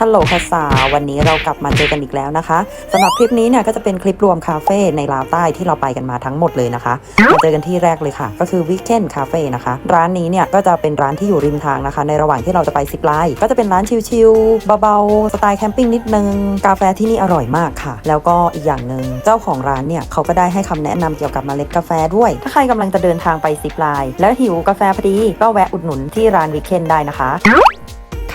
ฮัลโหลค่ะสาววันนี้เรากลับมาเจอกันอีกแล้วนะคะสำหรับคลิปนี้เนี่ยก็จะเป็นคลิปรวมคาเฟ่ในลาวใต้ที่เราไปกันมาทั้งหมดเลยนะคะมาเจอกันที่แรกเลยค่ะ ก็คือ Weekend Cafe นะคะ ร้านนี้เนี่ยก็จะเป็นร้านที่อยู่ริมทางนะคะ ในระหว่างที่เราจะไปซิปไลน์ก็จะเป็นร้านชิลๆเบาๆสไตล์แคมปิ้งนิดนึง กาแฟที่นี่อร่อยมากค่ะ แล้วก็อีกอย่างหนึ่งเจ้าของร้านเนี่ยเขาก็ได้ให้คำแนะนำเกี่ยวกับเมล็ดกาแฟด้วย ถ้าใครกำลังจะเดินทางไปซิปไลน์แล้วหิวกาแฟพอดีก็แวะอุดหนุนที่ร้าน Weekend ได้นะคะ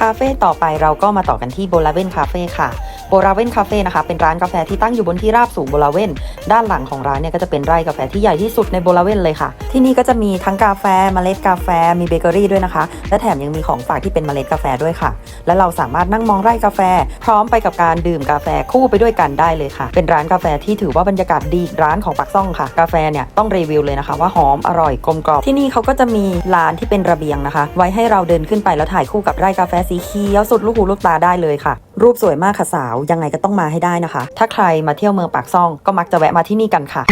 คาเฟ่ต่อไปเราก็มาต่อกันที่โบลาเวนคาเฟ่ค่ะ โบราเว่นคาเฟ่นะคะเป็นร้านกาแฟที่ตั้งอยู่บนที่ราบสูงโบลาเว่นด้านหลังของร้านเนี่ยก็จะเป็นไร่กาแฟที่ใหญ่ที่สุดในโบลาเว่นเลยค่ะ ที่นี่ก็จะมีทั้งกาแฟเมล็ดกาแฟมีเบเกอรี่ด้วยนะคะ และแถมยังมีของฝากที่เป็นเมล็ดกาแฟด้วยค่ะ และเราสามารถนั่งมองไร่กาแฟ พร้อมไปกับการดื่มกาแฟคู่ไปด้วยกันได้เลยค่ะ เป็นร้านกาแฟที่ถือว่าบรรยากาศดีร้านของปักซ่องค่ะ กาแฟเนี่ยต้องรีวิวเลยนะคะ ว่าหอมอร่อยกลมกล่อมที่นี่เขาก็จะมีลานที่เป็นระเบียงนะคะ ไว้ให้เราเดินขึ้นไปแล้วถ่ายคู่กับไร่กาแฟสีเขียวสุดลูกหูลูกตาได้เลยค่ะรูปสวยมากค่ะสาว ยังไงก็ต้องมาให้ได้นะคะ ถ้าใครมาเที่ยวเมืองปากซ่องก็มักจะแวะมาที่นี่กันค่ะ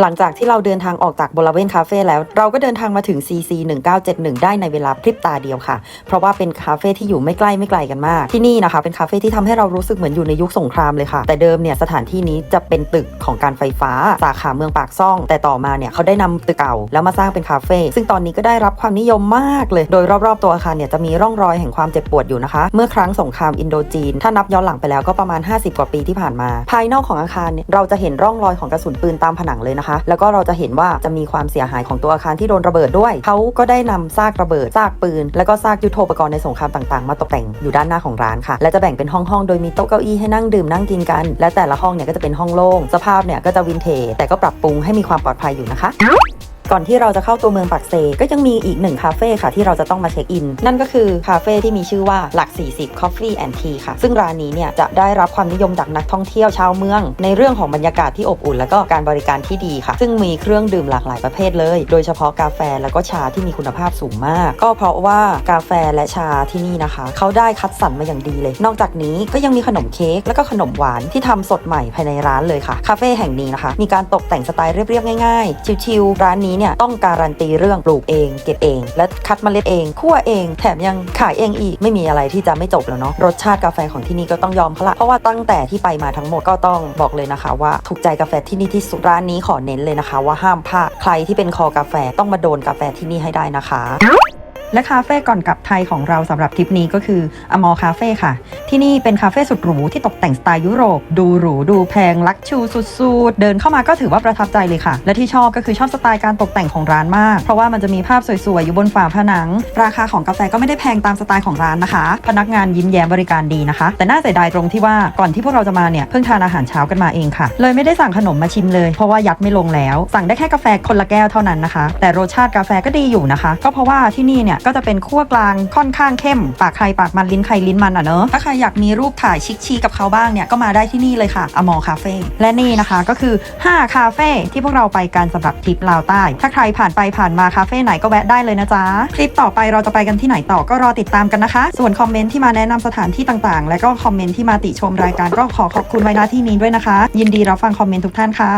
หลังจากที่เราเดินทางออกจากบริเวณคาเฟ่แล้ว เราก็เดินทางมาถึง CC 1971 ได้ในเวลาพริบตาเดียวค่ะ เพราะว่าเป็นคาเฟ่ที่อยู่ไม่ใกล้ไม่ไกลกันมาก ที่นี่นะคะ เป็นคาเฟ่ที่ทำให้เรารู้สึกเหมือนอยู่ในยุคสงครามเลยค่ะ แต่เดิมเนี่ยสถานที่นี้จะเป็นตึกของการไฟฟ้าสาขาเมืองปากซ่อง แต่ต่อมาเนี่ยเขาได้นำตึกเก่าแล้วมาสร้างเป็นคาเฟ่ซึ่งตอนนี้ก็ได้รับความนิยมมากเลย โดยรอบๆตัวอาคารเนี่ยจะมีร่องรอยแห่งความเจ็บปวดอยู่นะคะ เมื่อครั้งสงครามอินโดจีน ถ้านับย้อนหลังไปแล้วก็ประมาณ 50 กว่าปีที่ผ่านมา ภายนอกของอาคารเนี่ยเราจะเห็นร่องรอยของกระสุนปืนตามผนังเลยนะคะแล้วก็เราจะเห็นว่าจะมีความเสียหายของตัวอาคารที่โดนระเบิดด้วย เขาก็ได้นำซากระเบิด ซากปืน แล้วก็ซากยุทโธปกรณ์ในสงครามต่างๆ มาตกแต่งอยู่ด้านหน้าของร้านค่ะ และจะแบ่งเป็นห้องๆ โดยมีโต๊ะเก้าอี้ให้นั่งดื่มนั่งกินกัน และแต่ละห้องเนี่ยก็จะเป็นห้องโล่ง สภาพเนี่ยก็จะวินเทจ แต่ก็ปรับปรุงให้มีความปลอดภัยอยู่นะคะ ก่อนที่เราจะเข้าตัวเมืองปักเซก็ยังมีอีกหนึ่งคาเฟ่ค่ะที่เราจะต้องมาเช็คอิน นั่นก็คือคาเฟ่ที่มีชื่อว่าหลัก 40 Coffee and Tea ค่ะ ซึ่งร้านนี้เนี่ยจะได้รับความนิยมจากนักท่องเที่ยวชาวเมือง ในเรื่องของบรรยากาศที่อบอุ่น แล้วก็การบริการที่ดีค่ะ ซึ่งมีเครื่องดื่มหลากหลายประเภทเลย โดยเฉพาะกาแฟแล้วก็ชาที่มีคุณภาพสูงมาก ก็เพราะว่ากาแฟและชาที่นี่นะคะ เขาได้คัดสรรมาอย่างดีเลย นอกจากนี้ก็ยังมีขนมเค้กแล้วก็ขนมหวานที่ทำสดใหม่ภายในร้านเลยค่ะคาเฟ่แห่งนี้นะคะ มีการตกแต่งสไตล์เรียบๆง่ายๆชิลๆร้านนี้เนี่ยต้องการันตีเรื่องปลูกเอง เก็บเอง และคัดเมล็ดเองคั่วเอง แถมยังขายเองอีกไม่มีอะไรที่จะไม่จบแล้วเนาะรสชาติกาแฟของที่นี่ก็ต้องยอมเขาละเพราะว่าตั้งแต่ที่ไปมาทั้งหมดก็ต้องบอกเลยนะคะ ว่าถูกใจกาแฟที่นี่ที่สุดร้านนี้ขอเน้นเลยนะคะ ว่าห้ามพลาดใครที่เป็นคอกาแฟต้องมาโดนกาแฟที่นี่ให้ได้นะคะ และคาเฟ่ก่อนกลับไทยของเราสำหรับทริปนี้ก็คืออมอคาเฟ่ค่ะ ที่นี่เป็นคาเฟ่สุดหรูที่ตกแต่งสไตล์ยุโรป ดูหรูดูแพงลักชูสุดๆ เดินเข้ามาก็ถือว่าประทับใจเลยค่ะ และที่ชอบก็คือชอบสไตล์การตกแต่งของร้านมาก เพราะว่ามันจะมีภาพสวยๆ อยู่บนฝาผนัง ราคาของกาแฟก็ไม่ได้แพงตามสไตล์ของร้านนะคะ พนักงานยิ้มแย้มบริการดีนะคะ แต่น่าเสียดายตรงที่ว่าก่อนที่พวกเราจะมาเนี่ยเพิ่งทานอาหารเช้ากันมาเองค่ะ เลยไม่ได้สั่งขนมมาชิมเลย เพราะว่ายัดไม่ลงแล้ว สั่งได้แค่กาแฟคนละแก้วเท่านั้นนะคะ แต่รสชาติกาแฟก็ดีอยู่นะคะ ก็เพราะว่าที่นี่เนี่ยก็จะเป็นคั่วกลางค่อนข้างเข้ม ปากใครปากมันลิ้นใครลิ้นมันอะเนอะถ้าใครอยากมีรูปถ่ายชิคชีกับเขาบ้างเนี่ยก็มาได้ที่นี่เลยค่ะอมอคาเฟ่และนี่นะคะก็คือ 5 คาเฟ่ที่พวกเราไปกันสำหรับทริปลาวใต้ ถ้าใครผ่านไปผ่านมาคาเฟ่ไหนก็แวะได้เลยนะจ๊ะคลิปต่อไปเราจะไปกันที่ไหนต่อก็รอติดตามกันนะคะ ส่วนคอมเมนต์ที่มาแนะนำสถานที่ต่างๆ และก็คอมเมนต์ที่มาติชมรายการก็ขอขอบคุณไว้ณที่นี้ด้วยนะคะ ยินดีรับฟังคอมเมนต์ทุกท่านค่ะ